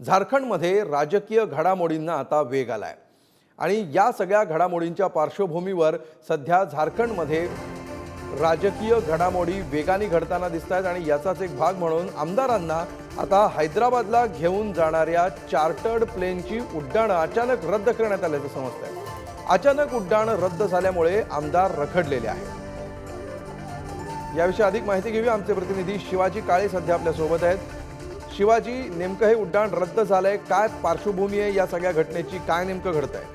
झारखंडमध्ये राजकीय घडामोडींना आता वेग आलाय. आणि या सगळ्या घडामोडींच्या पार्श्वभूमीवर सध्या झारखंडमध्ये राजकीय घडामोडी वेगाने घडताना दिसत आहेत आणि याचाच एक भाग म्हणून आमदारांना आता हैदराबादला घेऊन जाणाऱ्या चार्टर्ड प्लेनची उड्डाणं अचानक रद्द करण्यात आल्याचं समजतंय. अचानक उड्डाण रद्द झाल्यामुळे आमदार रखडलेले आहेत. याविषयी अधिक माहिती घेऊया. आमचे प्रतिनिधी शिवाजी काळे सध्या आपल्यासोबत आहेत. शिवाजी नेमकं हे उड्डाण रद्द झालंय. काय पार्श्वभूमी आहे या सगळ्या घटनेची? काय नेमकं घडत आहे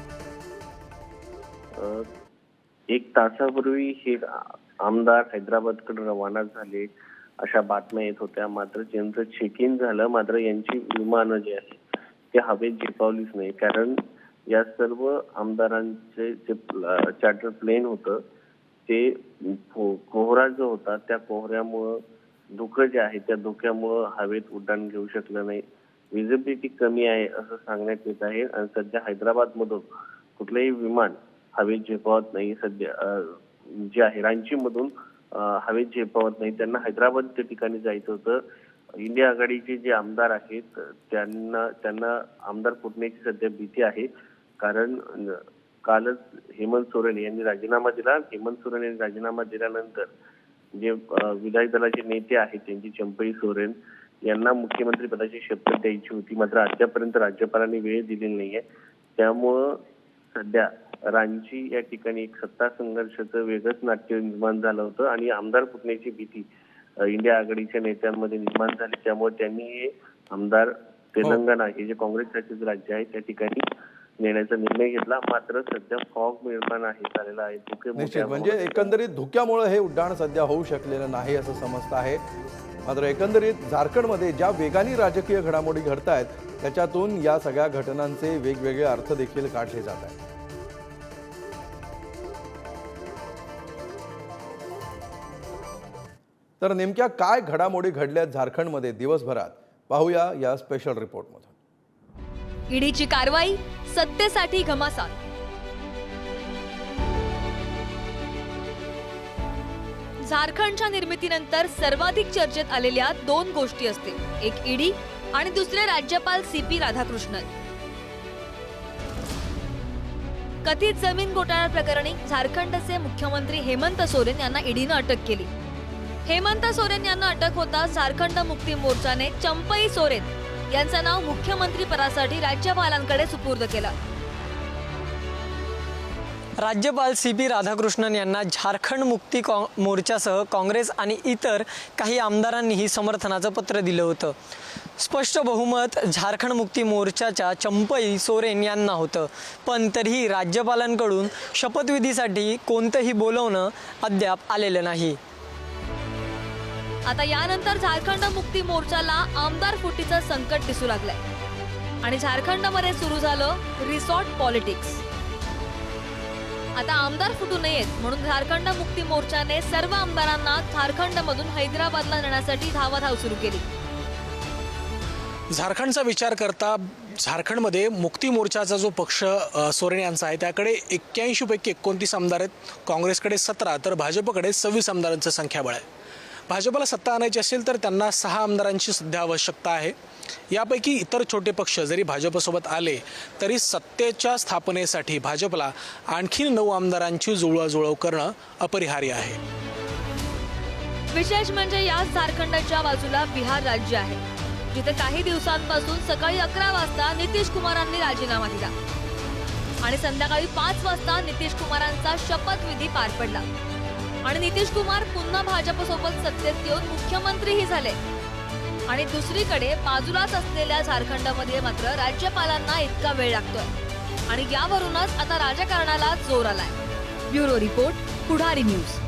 एक तासापूर्वी हे आमदार हैदराबादकडे रवाना झाले अशा बातम्या येत होत्या. मात्र ज्यांचं चेक इन झालं मात्र यांची विमानं जे आहेत ते हवेत झेपावलीच नाही. कारण या सर्व आमदारांचे जे चार्टर प्लेन होतं ते कोहरा जो होता त्या कोहऱ्यामुळं धुकं जे आहे त्या धुक्यामुळं हवेत उड्डाण घेऊ शकलं नाही. विजिबिलिटी कमी आहे असं सांगण्यात येत आहे. आणि सध्या हैदराबाद मधून कुठलंही विमान हवेत झेपावत नाही. सध्या जे आहे रांची मधून हवेत झेपावत नाही. त्यांना हैदराबाद त्या ठिकाणी जायचं होतं. इंडिया आघाडीचे जे आमदार आहेत त्यांना त्यांना आमदार फुटण्याची सध्या भीती आहे. कारण कालच हेमंत सोरेन यांनी राजीनामा दिला. हेमंत सोरेन यांनी राजीनामा दिल्यानंतर जे विधायक दलाचे नेते आहेत त्यांची चंपई सोरेन यांना मुख्यमंत्री पदाची शपथ द्यायची होती. मात्र अद्यापर्यंत राज्यपालांनी वेळ दिलेली नाहीये. त्यामुळं सध्या रांची या ठिकाणी एक सत्ता संघर्षाचं वेगळंच नाट्य निर्माण झालं होतं आणि आमदार फुटण्याची भीती इंडिया आघाडीच्या नेत्यांमध्ये निर्माण झाली. त्यामुळे त्यांनी हे आमदार तेलंगणा हे जे काँग्रेस शासित राज्य आहे त्या ठिकाणी नेण्याचा निर्णय घेतला. मात्र सध्या फॉग निर्माण आहे झालेला आहे. धुके निश्चित. म्हणजे एकंदरीत धुक्यामुळे हे उड्डाण सध्या होऊ शकलेलं नाही असं समजतं आहे. मात्र एकंदरीत झारखंडमध्ये ज्या वेगाने राजकीय घडामोडी घडत आहेत त्याच्यातून या सगळ्या घटनांचे वेगवेगळे अर्थ देखील काढले जात आहेत. तर नेमक्या काय घडामोडी घडल्यात झारखंडमध्ये दिवसभरात? पाहूया या स्पेशल रिपोर्टमधून ईडीची कारवाई सत्तेसाठी घमासान. झारखंडच्या निर्मितीनंतर सर्वाधिक चर्चेत आलेल्या दोन गोष्टी असतील. एक ईडी आणि दुसरे राज्यपाल सी पी राधाकृष्णन. कथित जमीन घोटाळा प्रकरणी झारखंडचे मुख्यमंत्री हेमंत सोरेन यांना ईडीनं अटक केली. हेमंत सोरेन यांना अटक होता झारखंड मुक्ती मोर्चाने चंपई सोरेन यांचं नाव मुख्यमंत्रीपदासाठी राज्यपालांकडे सुपूर्द केलं. राज्यपाल सी पी राधाकृष्णन यांना झारखंड मुक्ती कॉ मोर्चासह काँग्रेस आणि इतर काही आमदारांनीही समर्थनाचं पत्र दिलं होतं. स्पष्ट बहुमत झारखंड मुक्ती मोर्चाच्या चंपई सोरेन यांना होतं. पण तरीही राज्यपालांकडून शपथविधीसाठी कोणतंही बोलवणं अद्याप आलेलं नाही. आता यानंतर झारखंड मुक्ती मोर्चाला आमदार फुटीचं संकट दिसू लागलंय. आणि झारखंडमध्ये सुरू झालं रिसॉर्ट पॉलिटिक्स. आता आमदार फुटू नयेत म्हणून झारखंड मुक्ती मोर्चाने सर्व आमदारांना झारखंडमधून हैदराबादला नेण्यासाठी धावाधाव सुरू केली. झारखंडचा विचार करता झारखंडमध्ये मुक्ती मोर्चाचा जो पक्ष सोरेन यांचा आहे त्याकडे एक्क्याऐंशी पैकी एकोणतीस आमदार आहेत. काँग्रेसकडे सतरा तर भाजपकडे सव्वीस आमदारांचं संख्याबळ आहे. भाजपला सत्ता आणायची असेल तर त्यांना सहा आमदारांची सध्या आवश्यकता आहे. यापैकी इतर छोटे पक्ष जरी भाजपसोबत आले तरी सत्तेच्या स्थापनेसाठी भाजपला आणखी नऊ आमदारांची जुळवाजुळव करणं अपरिहार्य आहे. विशेष म्हणजे याच झारखंडच्या बाजूला बिहार राज्य आहे. जिथे काही दिवसांपासून सकाळी अकरा वाजता नितीश कुमारांनी राजीनामा दिला. आणि संध्याकाळी पाच वाजता नितीश कुमारांचा शपथविधी पार पडला. आणि नितीश कुमार पुन्हा भाजपसोबत सत्तेत येऊन मुख्यमंत्रीही झाले. आणि दुसरीकडे बाजूलाच असलेल्या झारखंडमध्ये मात्र राज्यपालांना इतका वेळ लागतोय. आणि यावरूनच आता राजकारणाला जोर आलाय. Bureau report Pudhari news.